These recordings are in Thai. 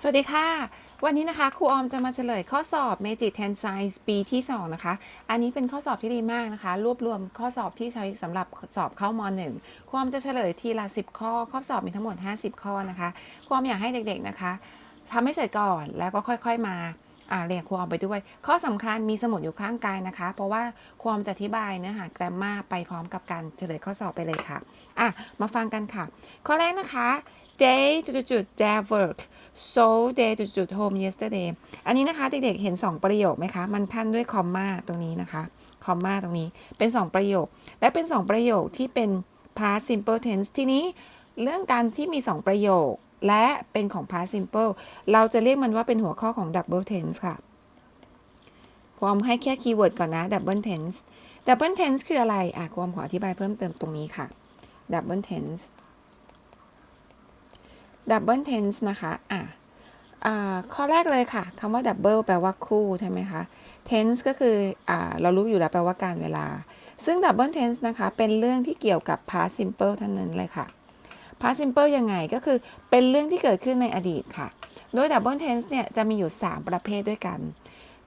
สวัสดีค่ะ วันนี้นะคะครูออมจะมาเฉลยข้อสอบ Magic 10 Science ปีที่ 2 นะคะ อันนี้เป็นข้อสอบที่ดีมากนะคะ รวบรวมข้อสอบที่ใช้สำหรับสอบเข้าม .1 ครูออมจะเฉลยทีละ 10 ข้อ ข้อสอบมีทั้งหมด 50 ข้อนะคะครูออมอยากให้เด็กๆนะคะทำให้เสร็จก่อนแล้วก็ค่อยๆมาอ่าเรียนครูออมไปด้วย ข้อสำคัญมีสมุดอยู่ข้างกายนะคะ เพราะว่าครูออมจะอธิบายเนื้อหาแกรมมาไปพร้อมกับการเฉลยข้อสอบไปเลยค่ะอะ มาฟังกันค่ะ ข้อแรกนะคะ they จุดๆ their work so they จุดๆ home yesterday อันนี้นะคะเด็กๆเห็น 2 ประโยคไหมคะ มันขั้นด้วยคอมมาตรงนี้นะคะ คอมมาตรงนี้เป็น 2 ประโยค และเป็น 2 ประโยคที่เป็น past simple tense ทีนี้เรื่องการที่มี 2 ประโยค และเป็นของ past simple เราจะเรียกมันว่าเป็นหัวข้อของ double tense ค่ะความให้แค่คีย์เวิร์ดก่อนนะ double tense double tense คืออะไรอะความขออธิบายเพิ่มเติมตรงนี้ค่ะ double tense double tense นะคะอะอ่าข้อแรกเลยค่ะคำว่า double แปลว่าคู่ใช่ไหมคะ tense ก็คืออ่าเรารู้อยู่แล้วแปลว่าการเวลา ซึ่ง double tense นะคะเป็นเรื่องที่เกี่ยวกับ past simple ทั้งนั้นเลยค่ะ past simple ยังไงก็คือเป็นเรื่องที่เกิดขึ้นในอดีตค่ะ โดย double tense เนี่ยจะมีอยู่ 3 ประเภทด้วยกัน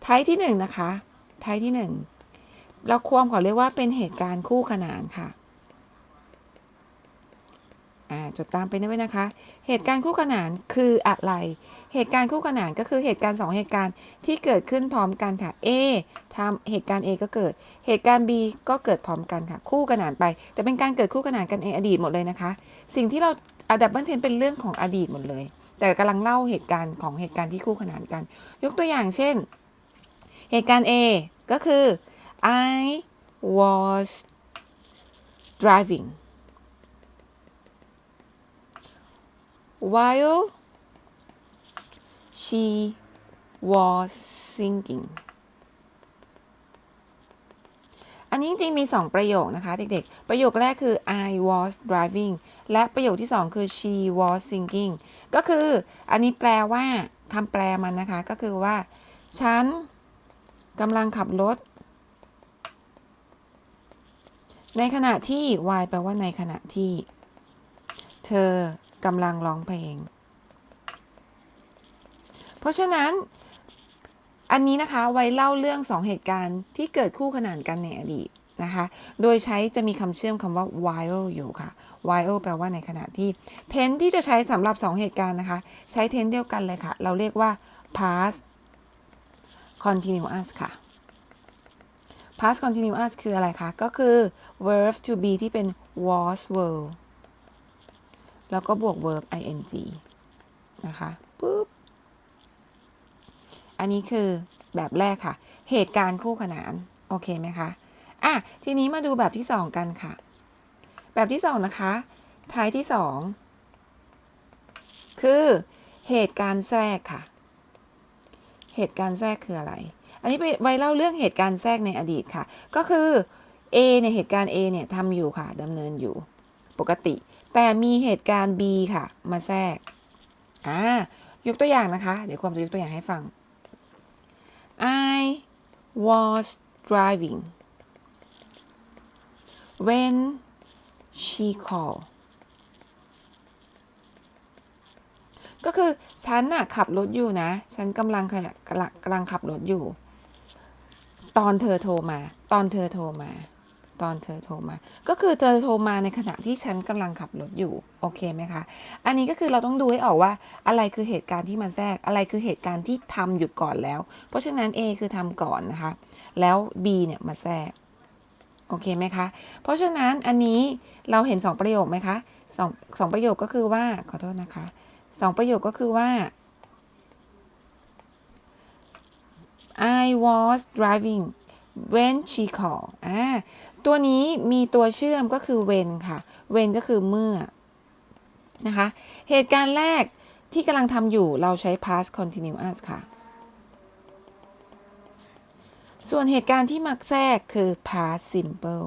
ไทที่ 1 นะคะ ไทที่ 1 เราความขอเรียกว่าเป็นเหตุการณ์คู่ขนานค่ะ จดตามไปด้วยนะคะ เหตุการณ์คู่ขนานคืออะไร เหตุการณ์คู่ขนานก็คือเหตุการณ์ 2 เหตุการณ์ที่เกิดขึ้นพร้อมกันค่ะ A ทำเหตุการณ์ A ก็เกิด เหตุการณ์ B ก็เกิดพร้อมกันค่ะ คู่ขนานไป แต่เป็นการเกิดคู่ขนานกันในอดีตหมดเลยนะคะ สิ่งที่เราอัดับเบิลเทนเป็นเรื่องของอดีตหมดเลย แต่กำลังเล่าเหตุการณ์ของเหตุการณ์ที่คู่ขนานกัน ยกตัวอย่างเช่น เหตุการณ์ A ก็คือ I was driving while she was singing อันนี้จริงๆมี 2 ประโยคนะคะเด็กๆ ประโยคแรกคือ I was driving และประโยคที่ 2 คือ she was singing ก็คืออันนี้แปลว่าคำแปลมันนะคะ ก็คือว่า ฉันกำลังขับรถ ในขณะที่ why แปลว่าในขณะที่ เธอ กำลังร้องเพลง เพราะฉะนั้น อันนี้นะคะไว้เล่าเรื่องสองเหตุการณ์ที่เกิดคู่ขนานกันในอดีตนะคะ โดยใช้จะมีคำเชื่อมคำว่า while อยู่ค่ะ while แปลว่าในขณะที่ tense ที่จะใช้สำหรับ 2 เหตุการณ์นะคะ ใช้ tense เดียวกันเลยค่ะ เราเรียกว่า past continuous ค่ะ past continuous คืออะไรคะ ก็คือ verb to be ที่เป็น was were แล้วก็บวก verb ing นะคะปุ๊บ อันนี้คือแบบแรกค่ะ เหตุการณ์คู่ขนาน โอเคไหมคะ อะ ทีนี้มาดูแบบที่2กันค่ะ แบบที่2นะคะ ท้ายที่2คือเหตุการณ์แทรกค่ะ เหตุการณ์แทรกคืออะไร อันนี้ไปไว้เล่าเรื่องเหตุการณ์แทรกในอดีตค่ะ ก็คือ A เนี่ยเหตุการณ์ A เนี่ยทำอยู่ค่ะดำเนินอยู่ ปกติ แต่มีเหตุการณ์ B ค่ะ มาแทรกอ่ายกตัวอย่างนะคะ เดี๋ยวความจะยกตัวอย่างให้ฟัง I was driving when she called ก็คือฉันน่ะขับรถอยู่นะ ฉันกำลังขณะกำลังกำลังขับรถอยู่ ตอนเธอโทรมา ตอนเธอโทรมา ตอนเธอโทรมา ก็คือเธอโทรมาในขณะที่ฉันกำลังขับรถอยู่ โอเคไหมคะ อันนี้ก็คือเราต้องดูให้ออกว่าอะไรคือเหตุการณ์ที่มาแทรก อะไรคือเหตุการณ์ที่ทำอยู่ก่อนแล้ว เพราะฉะนั้น A คือทำก่อนนะคะ แล้ว B เนี่ยมาแทรก โอเคไหมคะ เพราะฉะนั้นอันนี้เราเห็น 2 ประโยคไหมคะสองสองประโยคก็คือว่า ขอโทษนะคะสองประโยคก็คือว่า I was driving when she called อ่า ตัวนี้มีตัวเชื่อมก็คือ when ค่ะ when ก็คือเมื่อนะคะ เหตุการณ์แรกที่กำลังทำอยู่เราใช้ past continuous ค่ะ ส่วนเหตุการณ์ที่มาแทรกคือ past simple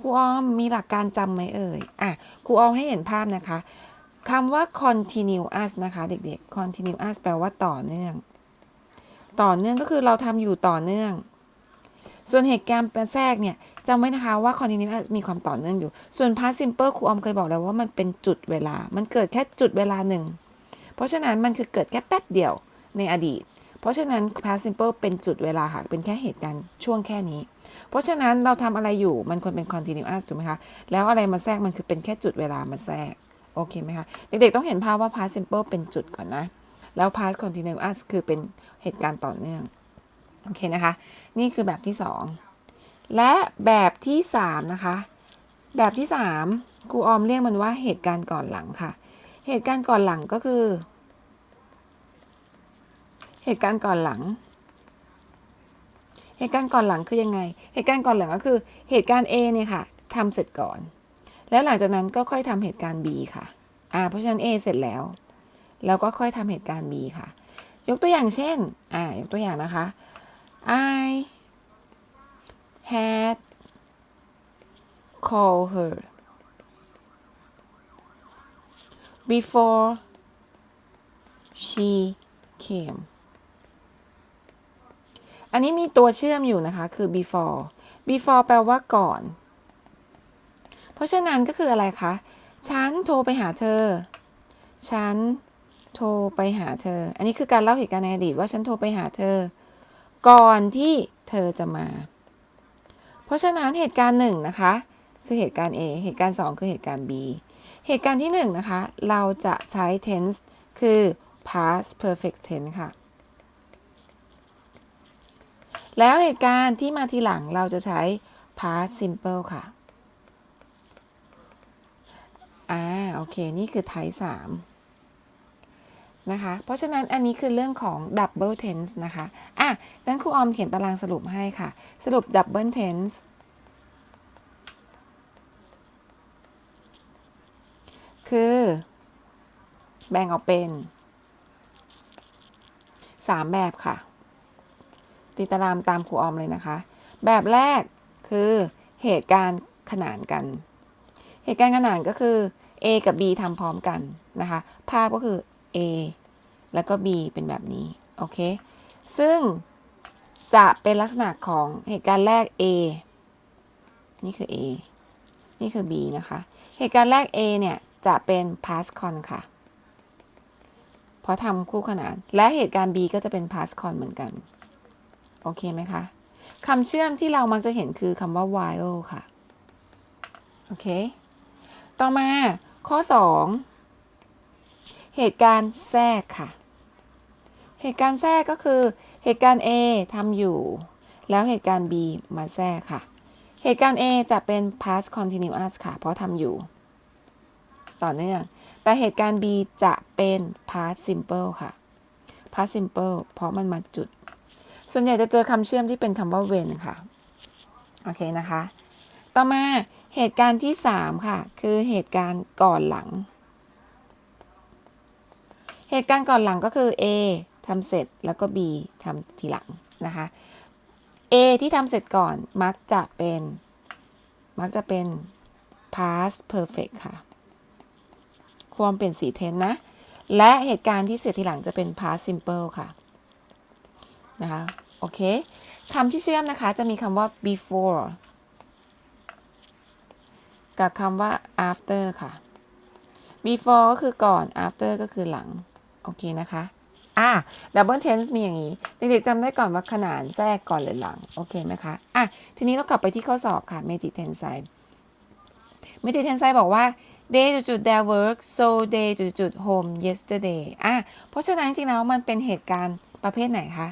ครูออมมีหลักการจำไหมเอ่ย อะ ครูออมให้เห็นภาพนะคะคำว่า continuous นะคะเด็กๆ continuous แปลว่าต่อเนื่อง ต่อเนื่องก็คือเราทำอยู่ต่อเนื่อง ส่วนเหตุการณ์แทรกเนี่ยจำไว้นะคะว่า continuous มีความต่อเนื่องอยู่ ส่วน past simple ครูออมเคยบอกแล้วว่ามันเป็นจุดเวลา มันเกิดแค่จุดเวลาหนึ่ง เพราะฉะนั้นมันคือเกิดแค่แป๊บเดียวในอดีต เพราะฉะนั้น past simple เป็นจุดเวลาค่ะ เป็นแค่เหตุการณ์ช่วงแค่นี้ เพราะฉะนั้นเราทำอะไรอยู่ มันควรเป็น continuous ถูกไหมคะ แล้วอะไรมาแทรกมันคือเป็นแค่จุดเวลามาแทรก โอเคไหมคะ เด็กๆต้องเห็นภาพว่า past simple เป็นจุดก่อนนะ แล้ว past continuous คือเป็นเหตุการณ์ต่อเนื่อง โอเคนะคะ นี่คือแบบที่ 2 และแบบที่ 3 นะคะ แบบที่ 3ครูออมเรียกมันว่าเหตุการณ์ก่อนหลังค่ะ เหตุการณ์ก่อนหลังก็คือ เหตุการณ์ก่อนหลัง เหตุการณ์ก่อนหลังคือยังไง เหตุการณ์ก่อนหลังก็คือ เหตุการณ์ A เนี่ยค่ะทำเสร็จก่อน แล้วหลังจากนั้นก็ค่อยทำเหตุการณ์ B ค่ะอ่าเพราะฉะนั้น A เสร็จแล้ว แล้วก็ค่อยทำเหตุการณ์ B ค่ะ ยกตัวอย่างเช่น อ่ายกตัวอย่างนะคะ I had called her before she came อันนี้มีตัวเชื่อมอยู่นะคะ คือ before before แปลว่าก่อน เพราะฉะนั้นก็คืออะไรคะ ฉันโทรไปหาเธอ ฉันโทรไปหาเธอ อันนี้คือการเล่าเหตุการณ์ในอดีตว่าฉันโทรไปหาเธอ ก่อนที่เธอจะมา เพราะฉะนั้นเหตุการณ์หนึ่งนะคะ คือเหตุการณ์ A เหตุการณ์ 2 คือเหตุการณ์ B เหตุการณ์ที่1นะคะ เราจะใช้ tense คือ past perfect tense ค่ะ แล้วเหตุการณ์ที่มาทีหลังเราจะใช้ past simple ค่ะ อ่า โอเค นี่คือ type 3 นะคะ เพราะฉะนั้นอันนี้คือเรื่องของ double tense นะคะ อะนั้นครูออมเขียนตารางสรุปให้ค่ะ สรุป double tense คือ แบ่งออกเป็น 3 แบบค่ะติดตารางตามครูออมเลยนะคะ แบบแรกคือเหตุการณ์ขนานกัน เหตุการณ์ขนานก็คือ A กับ B ทำพร้อมกันนะคะ ภาพก็คือ A แล้วก็ B เป็นแบบนี้ โอเค ซึ่งจะเป็นลักษณะของเหตุการณ์แรก A นี่คือ A นี่คือ B นะคะ เหตุการณ์แรก A เนี่ย จะเป็น past con ค่ะ เพราะทำคู่ขนาน และเหตุการณ์ B ก็จะเป็น past con เหมือนกัน โอเคไหมคะคำเชื่อมที่เรามักจะเห็นคือคำว่า while ค่ะ โอเค ต่อมาข้อ 2 เหตุการณ์แทรกค่ะ เหตุการณ์แทรกก็คือ เหตุการณ์ A ทำอยู่ แล้วเหตุการณ์ B มาแทรกค่ะ เหตุการณ์ A จะเป็น past continuous ค่ะ เพราะทำอยู่ ต่อเนื่อง แต่เหตุการณ์ B จะเป็น past simple ค่ะ past simple เพราะมันมาจุด ส่วนใหญ่จะเจอคำเชื่อมที่เป็นคำว่า when ค่ะ โอเคนะคะ ต่อมาเหตุการณ์ที่ 3 ค่ะ คือเหตุการณ์ก่อนหลัง เหตุการณ์ก่อนหลังก็คือ A ทำเสร็จแล้วก็ B ทำทีหลังนะคะ A ที่ทำเสร็จก่อนมักจะเป็น มักจะเป็น past perfect ค่ะ ความเปลี่ยนสีเทนนะ และเหตุการณ์ที่เสร็จทีหลังจะเป็น past simple ค่ะนะคะโอเคคำที่เชื่อมนะคะจะมีคำว่า before กับคำว่า after ค่ะ before ก็คือก่อน after ก็คือหลัง โอเคนะคะอะ double tense มีอย่างนี้ เด็กๆจำได้ก่อนว่าขนานแทรกก่อนหรือหลัง โอเคไหมคะอะทีนี้เรากลับไปที่ข้อสอบค่ะ magic tensai magic tensai บอกว่า they จุด their work so they จุด home yesterday อะเพราะฉะนั้นจริงๆแล้วมันเป็นเหตุการณ์ประเภทไหนคะ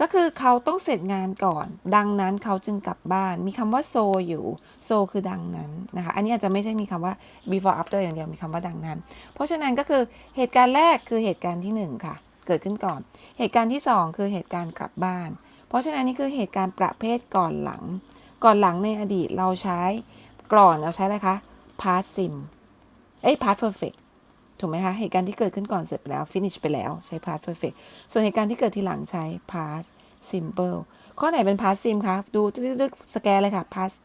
ก็คือเขาต้องเสร็จงานก่อน ดังนั้นเขาจึงกลับบ้าน มีคำว่า so อยู่ so คือดังนั้นนะคะ อันนี้อาจจะไม่ใช่มีคำว่า before after อย่างเดียวมีคำว่าดังนั้น เพราะฉะนั้นก็คือเหตุการณ์แรกคือเหตุการณ์ที่หนึ่งค่ะ เกิดขึ้นก่อน เหตุการณ์ที่สองคือเหตุการณ์กลับบ้าน เพราะฉะนั้นนี่คือเหตุการณ์ประเภทก่อนหลัง ก่อนหลังในอดีตเราใช้ก่อนเราใช้อะไรคะ past sim เอ้ย past perfect ถูกไหมคะเหตุการณ์ที่เกิดขึ้นก่อนเสร็จไปแล้ว finish ไปแล้วใช้ past perfect ส่วนเหตุการณ์ที่เกิดทีหลังใช้ past simple ข้อไหนเป็น past sim คะดูตึ๊กๆสแกนเลยค่ะ past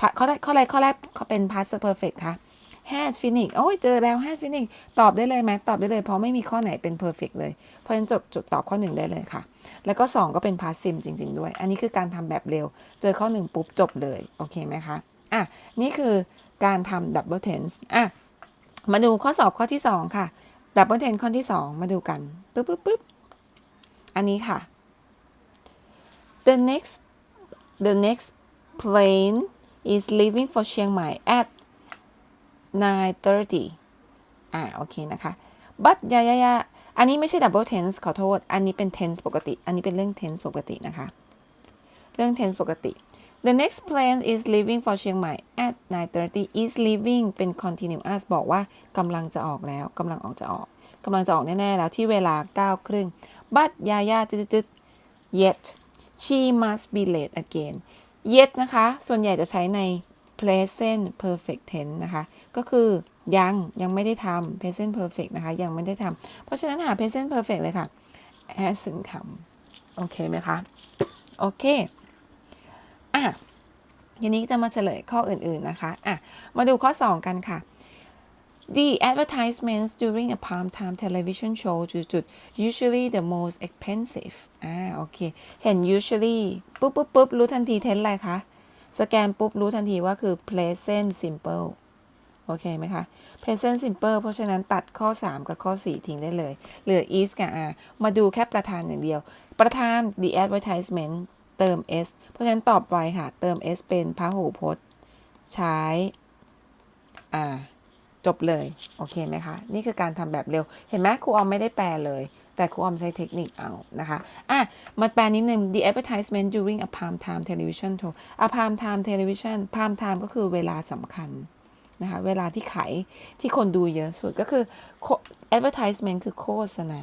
pa- ข้อแรกข้อแรกข้อแรกเป็น past perfect ค่ะ has finished โอ้ยเจอแล้ว has finished ตอบได้เลยไหมตอบได้เลย เพราะไม่มีข้อไหนเป็น perfect เลย เพราะฉะนั้นจดจดตอบข้อหนึ่งได้เลยค่ะ แล้วก็ 2 ก็เป็น past sim จริง ๆ ด้วย อันนี้คือการทำแบบเร็ว เจอข้อ 1 ปุ๊บจบเลย โอเคไหมคะ อะ นี่คือการทำ double tense อะ มาดูข้อสอบข้อที่ 2 ค่ะ double tense ข้อที่ 2 มาดูกันปึ๊บปึ๊บปึ๊บอันนี้ค่ะ the next the next plane is leaving for เชียงใหม่ at 9:30อ่าโอเคนะคะ but ยายายาอันนี้ไม่ใช่ double tense ขอโทษ อันนี้เป็น tense ปกติ อันนี้เป็นเรื่อง tense ปกตินะคะ เรื่อง tense ปกติ the next plane is leaving for เชียงใหม่ at 9:30 is leaving เป็น continuous บอกว่ากำลังจะออกแล้วกำลังออกจะออกกำลังจะออกแน่ ๆ แล้วที่เวลา9ครึ่ง but ยายาจุดๆ yet she must be late again yet นะคะ ส่วนใหญ่จะใช้ใน present perfect tense นะคะ ก็คือยังยังไม่ได้ทำ present perfect นะคะ ยังไม่ได้ทำ เพราะฉะนั้นหา present perfect เลยค่ะ hasn't come โอเคไหมคะ โอเค อะทีนี้จะมาเฉลยข้ออื่นๆนะคะอะมาดูข้อ 2 กันค่ะ The advertisements during a primetime television show จุดๆ usually the most expensive อ่าโอเค เห็น usually ปุ๊บปุ๊บปุ๊บรู้ทันทีเทนอะไรคะ สแกนปุ๊บ รู้ทันทีว่าคือ present simple โอเคไหมคะ present simple เพราะฉะนั้นตัดข้อ 3 กับข้อ 4 ทิ้งได้เลย เหลือ is กับ are มาดูแค่ประธานอย่างเดียว ประธาน the advertisement เติม s เพราะฉะนั้นตอบไวค่ะ เติม s เป็นพหูพจน์ ใช้ อ่า จบเลย โอเคไหมคะ นี่คือการทำแบบเร็ว เห็นไหมครูออมไม่ได้แปลเลย แต่ครูออมใช้เทคนิคเอานะคะ อะ มาแปลนิดนึง the advertisement during a prime time television show a prime time television prime time ก็คือเวลาสำคัญนะคะ เวลาที่ขายที่คนดูเยอะสุดก็คือ advertisement คือโฆษณา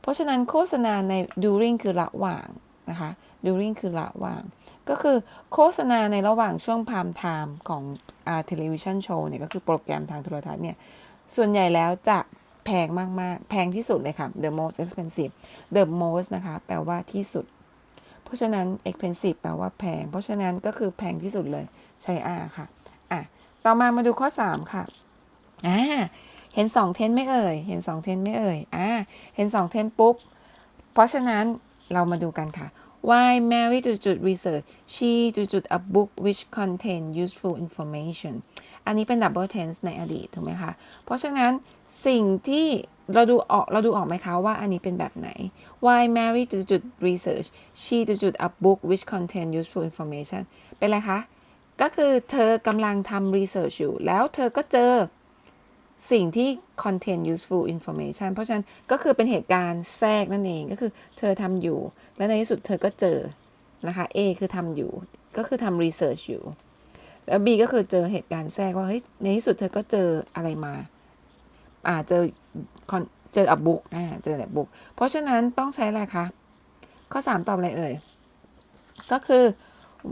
เพราะฉะนั้นโฆษณาใน during คือระหว่างนะคะ during คือระหว่าง ก็คือโฆษณาในระหว่างช่วงพามไทม์ของอ่าทเลวิชันโชว์เนี่ยก็คือโปรแกรมทางโทรทัศน์เนี่ยส่วนใหญ่แล้วจะแพงมากๆ แพงที่สุดเลยค่ะ the most expensive the most นะคะ แปลว่าที่สุด เพราะฉะนั้น expensive แปลว่าแพง เพราะฉะนั้นก็คือแพงที่สุดเลยใช้ R ค่ะ อะ ต่อมามาดูข้อ 3 ค่ะ อ่า เห็น 2 เทนไม่เอ่ย เห็น 2 เทนไม่เอ่ย อ่า เห็น 2 เทนปุ๊บ เพราะฉะนั้นเรามาดูกันค่ะ Why Mary จุดจุด research she จุดจุด a book which contain useful information อันนี้เป็น double tense ในอดีตถูกไหมคะ เพราะฉะนั้นสิ่งที่เราดูออกเราดูออกไหมคะว่าอันนี้เป็นแบบไหน Why Mary จุดจุด research she จุดจุด a book which contain useful information เป็นไรคะ ก็คือเธอกำลังทำ research อยู่ แล้วเธอก็เจอ สิ่งที่ contain useful information เพราะฉะนั้นก็คือเป็นเหตุการณ์แทรกนั่นเองก็คือเธอทำอยู่ และในที่สุดเธอก็เจอนะคะ A คือทำอยู่ ก็คือทำ research อยู่ แล้ว B ก็คือเจอเหตุการณ์แทรกว่าเฮ้ยในที่สุดเธอก็เจออะไรมาอ่าเจอเจอ a book อ่าเจอแบบ book เพราะฉะนั้นต้องใช้อะไรคะ ข้อ 3 ตอบอะไรเอ่ย ก็คือ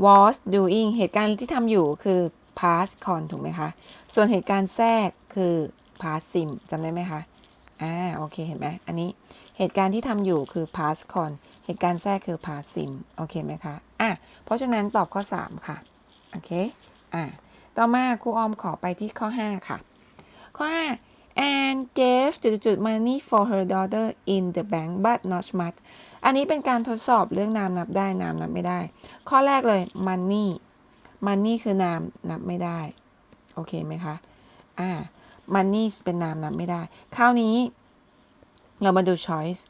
was doing เหตุการณ์ที่ทำอยู่คือ past con ถูกไหมคะ ส่วนเหตุการณ์แทรกคือ past sim จำได้ไหมคะอ่าโอเคเห็นไหมอันนี้เหตุการณ์ที่ทำอยู่คือ past con เหตุการณ์แทรกคือ past sim โอเคไหมคะอะเพราะฉะนั้นตอบข้อ 3 ค่ะ โอเคอะต่อมาครูออมขอไปที่ข้อ 5 ค่ะ ข้อ 5 and gave จุดๆ money for her daughter in the bank but not much อันนี้เป็นการทดสอบเรื่องนามนับได้นามนับไม่ได้ ข้อแรกเลย money money คือนามนับไม่ได้ โอเคไหมคะ อ่า money เป็นนามนับไม่ได้ คราวนี้ เรามาดู choice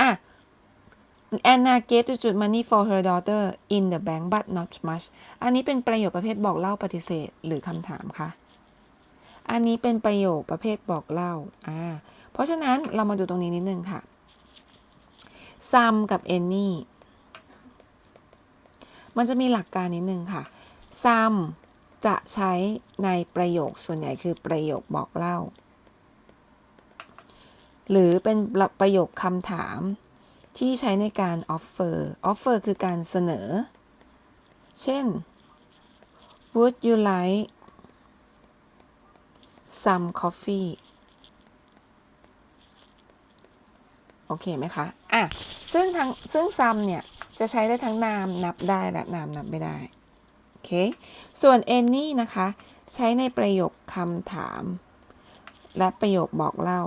อะ Anna gave จุดๆ money for her daughter in the bank but not much อันนี้เป็นประโยคประเภทบอกเล่าปฏิเสธหรือคำถามคะ อันนี้เป็นประโยคประเภทบอกเล่า อ่า เพราะฉะนั้นเรามาดูตรงนี้นิดนึงค่ะ some กับ any มันจะมีหลักการนิดนึงค่ะ some จะใช้ในประโยคส่วนใหญ่คือประโยคบอกเล่า หรือเป็นประโยคคำถามที่ใช้ในการ offer offer คือการเสนอ เช่น would you like some coffee โอเคไหมคะ อะ ซึ่งทั้งซึ่ง some เนี่ย จะใช้ได้ทั้งนามนับได้และนามนับไม่ได้ เคส่วน any นะคะ ใช้ในประโยคคำถาม และประโยคบอกเล่า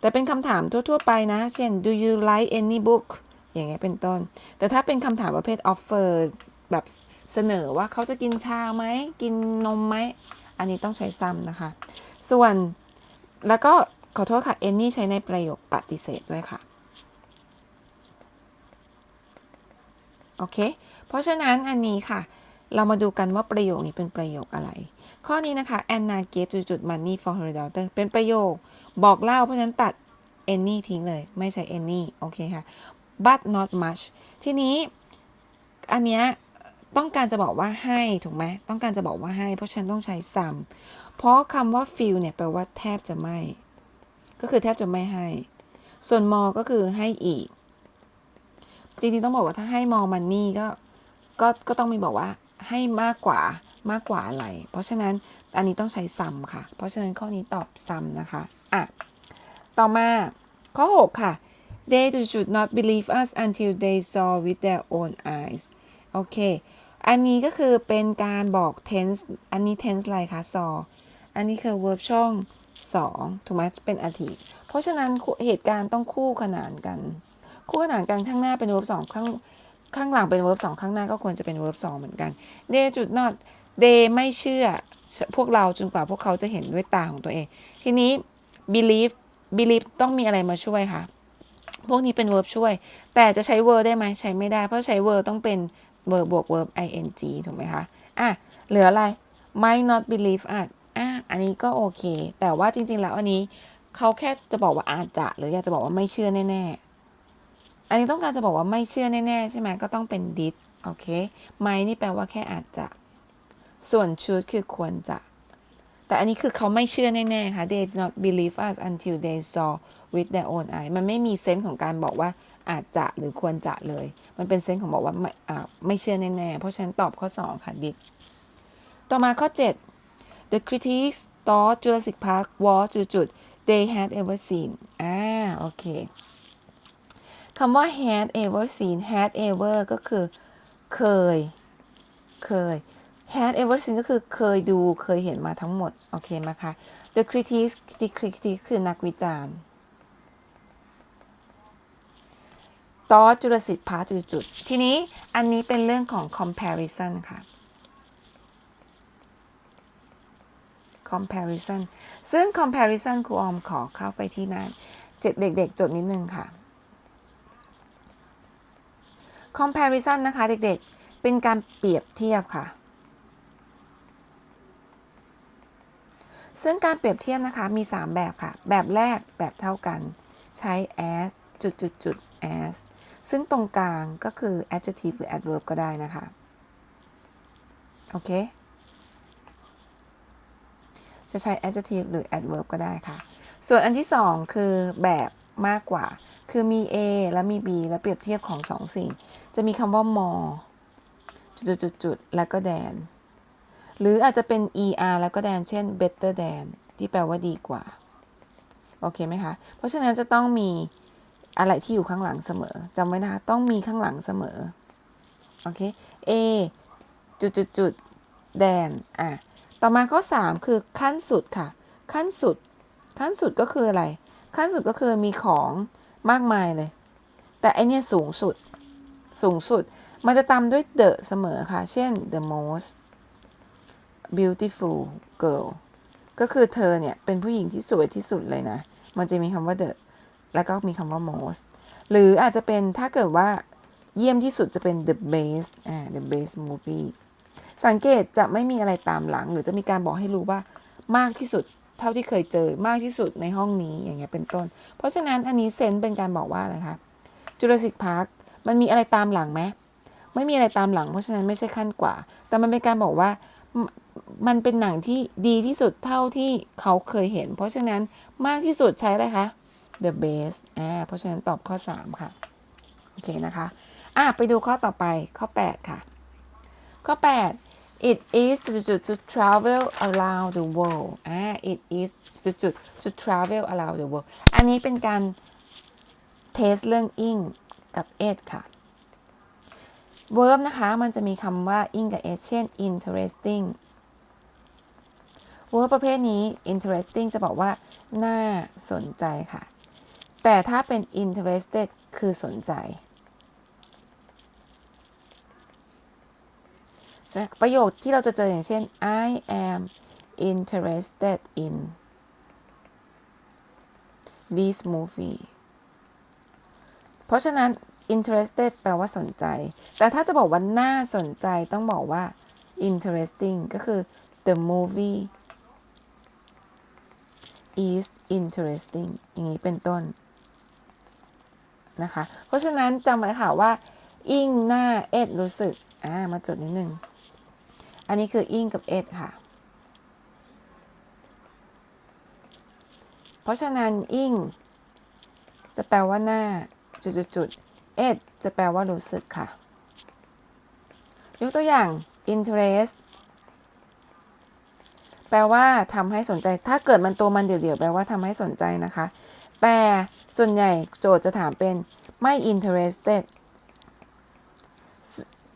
แต่เป็นคำถามทั่ว ๆ ไปนะ เช่น do you like any book อย่างเงี้ยเป็นต้น แต่ถ้าเป็นคำถามประเภท offer แบบเสนอว่าเขาจะกินชาไหม กินนมไหม อันนี้ต้องใช้ some นะคะ ส่วนแล้วก็ขอโทษค่ะ any ใช้ในประโยคปฏิเสธด้วยค่ะโอเค เพราะฉะนั้นอันนี้ค่ะ เรามาดูกันว่าประโยคนี้เป็นประโยคอะไร ข้อนี้นะคะ Anna gave จุดๆ money for her daughter เป็นประโยคบอกเล่าเพราะฉะนั้นตัด any ทิ้งเลย ไม่ใช่ any โอเคค่ะ but not much ทีนี้ อันเนี้ยต้องการจะบอกว่าให้ถูกไหมต้องการจะบอกว่าให้ เพราะฉันต้องใช้ some เพราะคำว่า feel เนี่ยแปลว่าแทบจะไม่ ก็คือแทบจะไม่ให้ ส่วน more ก็คือให้อีก จริงๆต้องบอกว่าถ้าให้ more money ก็ก็ก็ต้องมีบอกว่า ให้มากกว่ามากกว่าอะไร เพราะฉะนั้นอันนี้ต้องใช้ some ค่ะ เพราะฉะนั้นข้อนี้ตอบ some นะคะ อะ ต่อมาข้อ 6 ค่ะ they should not believe us until they saw with their own eyes โอเค อันนี้ก็คือเป็นการบอก tense อันนี้ tense อะไรคะ saw อันนี้คือ verb ช่อง 2 ถูกไหมเป็นอาทิเพราะฉะนั้นเหตุการณ์ต้องคู่ขนานกัน คู่ขนานกันข้างหน้าเป็น verb 2ข้าง ข้างหลังเป็น verb 2 ข้างหน้าก็ควรจะเป็น verb 2 เหมือนกัน they should not they ไม่เชื่อพวกเราจนกว่าพวกเขาจะเห็นด้วยตาของตัวเอง ทีนี้ believe believe ต้องมีอะไรมาช่วยคะพวกนี้เป็น verb ช่วย แต่จะใช้ verb ได้ไหมใช้ไม่ได้ เพราะใช้ verb ต้องเป็น verb บวก verb ing ถูกไหมคะอะเหลืออะไร might not believe อะอะอันนี้ก็โอเค แต่ว่าจริง ๆ แล้วอันนี้เขาแค่จะบอกว่าอาจจะ หรืออยากจะบอกว่าไม่เชื่อแน่ๆ อันนี้ต้องการจะบอกว่าไม่เชื่อแน่ๆใช่ไหมก็ต้องเป็น did โอเค might นี่แปลว่าแค่อาจจะ ส่วน should คือควรจะ แต่อันนี้คือเขาไม่เชื่อแน่ๆค่ะ they did not believe us until they saw with their own eye มันไม่มีเซนส์ของการบอกว่าอาจจะหรือควรจะเลย มันเป็นเซนส์ของบอกว่าไม่อ่าไม่เชื่อแน่ๆ เพราะฉะนั้นตอบข้อ 2 ค่ะ did ต่อมาข้อ 7 the critics thought Jurassic Park was จุดๆ they had ever seen อ่าโอเค คำว่า had ever seen had ever ก็คือเคย เคย had ever seen ก็คือเคยดูเคยเห็นมาทั้งหมด โอเคไหมคะ the critics the critics คือนักวิจารณ์ต่อจุลสิทธิ์พาจุดๆทีนี้อันนี้เป็นเรื่องของ comparison ค่ะ comparison ซึ่ง comparison ครูออมขอเข้าไปที่หน้าเจ็ดเด็กๆ จดนิดนึงค่ะ comparison นะคะเด็กๆ เป็นการเปรียบเทียบค่ะ ซึ่งการเปรียบเทียบนะคะมี 3 แบบค่ะ แบบแรกแบบเท่ากัน ใช้ as จุดจุดจุด as ซึ่งตรงกลางก็คือ adjective หรือ adverb ก็ได้นะคะ โอเค จะใช้ adjective หรือ adverb ก็ได้ค่ะ ส่วนอันที่ 2 คือแบบ มากกว่า คือมี A และมี B และเปรียบเทียบของสองสิ่ง จะมีคำว่า more จุดจุดจุดแล้วก็ than หรืออาจจะเป็น er แล้วก็ than เช่น better than ที่แปลว่าดีกว่า โอเคไหมคะ เพราะฉะนั้นจะต้องมีอะไรที่อยู่ข้างหลังเสมอจำไว้นะคะต้องมีข้างหลังเสมอ โอเค A จุดจุดจุดแดน อะ ต่อมาข้อ 3 คือขั้นสุดค่ะ ขั้นสุด ขั้นสุดก็คืออะไร ขั้นสุดก็คือมีของมากมายเลย แต่อันเนี้ยสูงสุด สูงสุด มันจะตามด้วย the เสมอค่ะ เช่น the most beautiful girl ก็คือเธอเนี่ย เป็นผู้หญิงที่สวยที่สุดเลยนะ มันจะมีคำว่า the แล้วก็มีคำว่า most หรืออาจจะเป็นถ้าเกิดว่าเยี่ยมที่สุดจะเป็น the best อ่า the best movie สังเกตจะไม่มีอะไรตามหลัง หรือจะมีการบอกให้รู้ว่ามากที่สุด เท่าที่เคยเจอมากที่สุดในห้องนี้อย่างเงี้ยเป็นต้น เพราะฉะนั้นอันนี้เซนเป็นการบอกว่าอะไรคะจุลศิษย์พาร์คมันมีอะไรตามหลังไหมไม่มีอะไรตามหลัง เพราะฉะนั้นไม่ใช่ขั้นกว่า แต่มันเป็นการบอกว่ามันเป็นหนังที่ดีที่สุดเท่าที่เขาเคยเห็น เพราะฉะนั้นมากที่สุดใช้อะไรคะ the best อ่าเพราะฉะนั้นตอบข้อ 3 ค่ะ โอเคนะคะ อะไปดูข้อต่อไปข้อ 8 ค่ะ ข้อ 8 it is จุดจุด to travel around the world อ่า it is จุดจุด to travel around the world อันนี้เป็นการเทสเรื่อง ing กับ it ค่ะ verb นะคะ มันจะมีคำว่า ing กับ it เช่น interesting verb ประเภทนี้ interesting จะบอกว่า น่าสนใจค่ะ แต่ถ้าเป็น interested คือสนใจ ใช่ ประโยคที่เราจะเจออย่างเช่น I am interested in this movie เพราะฉะนั้น interested แปลว่าสนใจ แต่ถ้าจะบอกว่าน่าสนใจต้องบอกว่า interesting ก็คือ the movie is interesting อย่างนี้เป็นต้นนะคะ เพราะฉะนั้นจำไว้ค่ะว่าอิ่งหน้าเอ็ดรู้สึก อ่า มาจดนิดนึง อันนี้คืออิงกับเอ็ดค่ะ เพราะฉะนั้นอิงจะแปลว่าหน้าจุดๆๆเอ็ดจะแปลว่ารู้สึกค่ะ ยกตัวอย่าง interest แปลว่าทำให้สนใจ ถ้าเกิดมันตัวมันเดี่ยวๆ แปลว่าทำให้สนใจนะคะ แต่ส่วนใหญ่โจทย์จะถามเป็นไม่ interested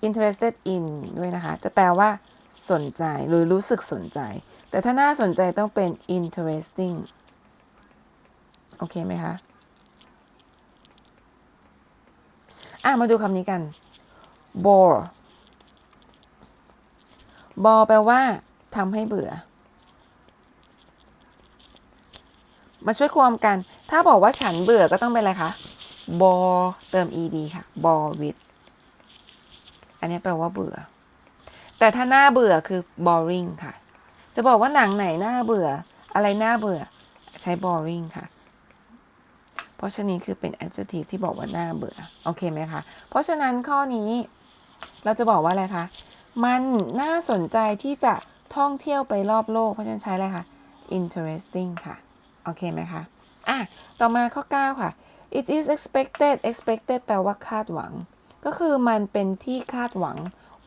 interested in ด้วยนะคะ จะแปลว่า สนใจหรือรู้สึกสนใจ แต่ถ้าน่าสนใจต้องเป็น interesting โอเคไหมคะ อะ มาดูคำนี้กัน bore bore แปลว่าทำให้เบื่อ มาช่วยความกัน ถ้าบอกว่าฉันเบื่อก็ต้องเป็นอะไรคะ bore เติม ed ค่ะ bore with อันนี้แปลว่าเบื่อ แต่ถ้าหน้าเบื่อคือ boring ค่ะ จะบอกว่าหนังไหนหน้าเบื่อ อะไรหน้าเบื่อ ใช้ boring ค่ะ เพราะฉะนี้คือเป็น adjective ที่บอกว่าหน้าเบื่อ โอเคไหมคะ เพราะฉะนั้นข้อนี้เราจะบอกว่าอะไรคะ มันน่าสนใจที่จะท่องเที่ยวไปรอบโลก เพราะฉะนั้นใช้อะไรคะ interesting ค่ะ โอเคไหมคะ อะ ต่อมาข้อ 9 ค่ะ it is expected expected แปลว่าคาดหวัง ก็คือมันเป็นที่คาดหวัง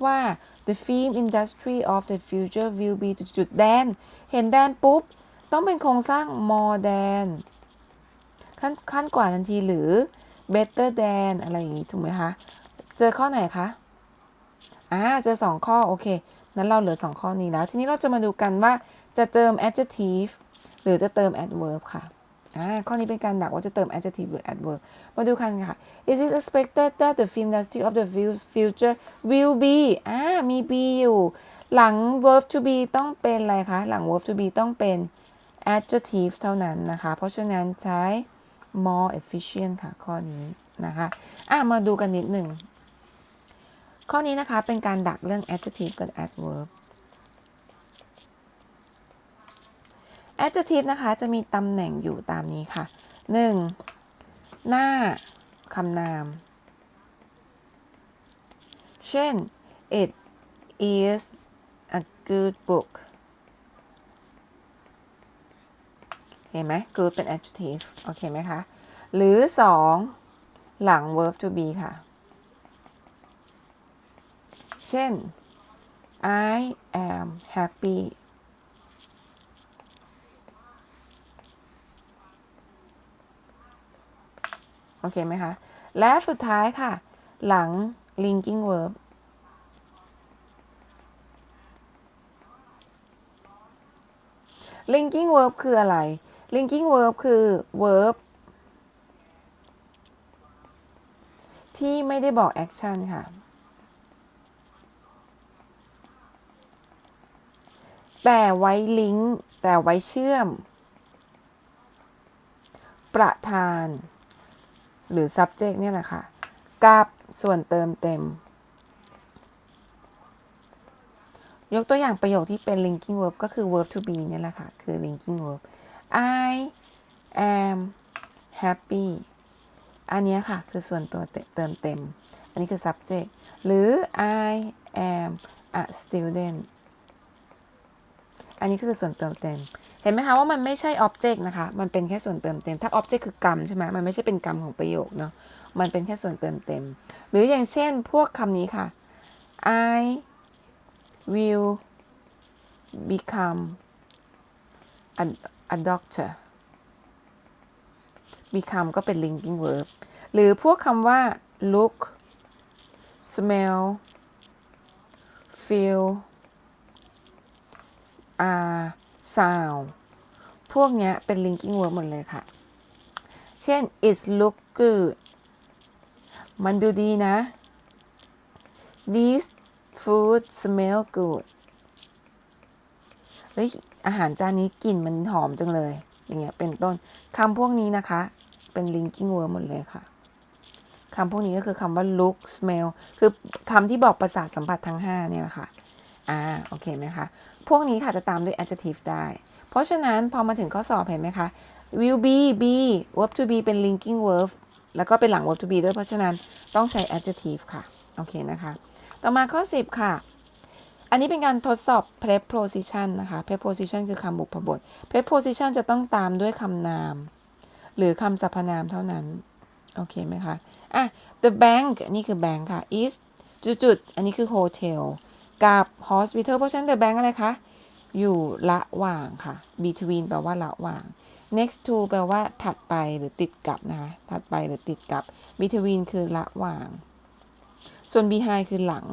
ว่า the film industry of the future will be จุดแดน เห็นแดนปุ๊บ ต้องเป็นโครงสร้าง more than ขั้นขั้นกว่าทันทีหรือ better than อะไรอย่างนี้ ถูกไหมคะ เจอข้อไหนคะอ่าเจอสองข้อ โอเค นั้นเราเหลือสองข้อนี้แล้ว ทีนี้เราจะมาดูกันว่าจะเติม adjective หรือจะเติม adverb ค่ะ อ่าข้อนี้เป็นการดักว่าจะเติม adjective หรือ adverb มาดูกันค่ะ It is expected that the film industry of the future will be อ่ามี be อยู่ หลัง verb to be ต้องเป็นอะไรคะ หลัง verb to be ต้องเป็น adjective เท่านั้นนะคะ เพราะฉะนั้นใช้ more efficient ค่ะ ข้อนี้นะคะอะมาดูกันนิดหนึ่ง ข้อนี้นะคะเป็นการดักเรื่อง adjective กับ adverb adjective นะคะ จะมีตำแหน่งอยู่ตามนี้ค่ะ 1. หน้าคำนาม เช่น it is a good book เห็นไหม good เป็น adjective โอเคไหมคะ หรือ 2. หลัง verb to be ค่ะ เช่น I am happy โอเคไหมคะ และสุดท้ายค่ะ หลัง linking verb linking verb คืออะไร linking verb คือ verb ที่ไม่ได้บอก action ค่ะ แต่ไว้ลิงก์แต่ไว้เชื่อม ประธาน หรือ subject เนี่ยแหละค่ะกับส่วนเติมเต็ม ยกตัวอย่างประโยคที่เป็น linking verb ก็คือ verb to be เนี่ยแหละค่ะ คือ linking verb I am happy อันนี้ค่ะ คือส่วนตัวเติมเต็ม อันนี้คือ subject หรือ I am a student อันนี้คือส่วนเติมเต็ม เห็นไหมคะว่ามันไม่ใช่ object นะคะ มันเป็นแค่ส่วนเติมเต็ม ถ้า object คือกรรมใช่ไหมมันไม่ใช่เป็นกรรมของประโยคเนาะ มันเป็นแค่ส่วนเติมเต็ม หรืออย่างเช่นพวกคำนี้ค่ะ I will become a, a doctor become ก็เป็น linking verb หรือพวกคำว่า look smell feel are sound พวกเนี้ยเป็น linking verb หมดเลยค่ะ เช่น it look good มันดูดีนะ this food smell good เฮ้ย อาหารจานนี้กลิ่นมันหอมจังเลย อย่างเงี้ย เป็นต้น คำพวกนี้นะคะ เป็น linking word หมดเลยค่ะ คำพวกนี้ก็คือคำว่า look smell คือคำที่บอกประสาทสัมผัสทั้ง 5 เนี่ยแหละค่ะ อ่าโอเคไหมคะพวกนี้ค่ะจะตามด้วย adjective ได้ เพราะฉะนั้นพอมาถึงข้อสอบเห็นไหมคะ will be be verb to be เป็น linking verb แล้วก็เป็นหลัง verb to be ด้วยเพราะฉะนั้นต้องใช้ adjective ค่ะ โอเคนะคะ ต่อมาข้อ 10 ค่ะ อันนี้เป็นการทดสอบ preposition นะคะ preposition คือคำบุพบท preposition จะต้องตามด้วยคำนาม หรือคำสรรพนามเท่านั้น โอเคไหมคะ อะ the bank นี่คือ bank ค่ะ is จุดๆ อันนี้คือ hotel กับ hospital เพราะฉะนั้น the bank อะไรคะ อยู่ละหว่างค่ะ between แปลว่าละหว่าง next to แปลว่าถัดไปหรือติดกับนะคะ ถัดไปหรือติดกับ between คือละหว่าง ส่วน behind คือหลัง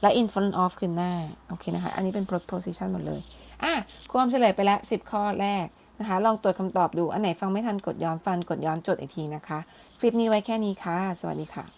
และ in front of คือหน้า โอเคนะคะ อันนี้เป็น preposition หมดเลย อะความเฉลยไปแล้ว 10 ข้อแรกนะคะ ลองตรวจคำตอบดู อันไหนฟังไม่ทันกดย้อนฟังกดย้อนจดอีกทีนะคะ คลิปนี้ไว้แค่นี้ค่ะ สวัสดีค่ะ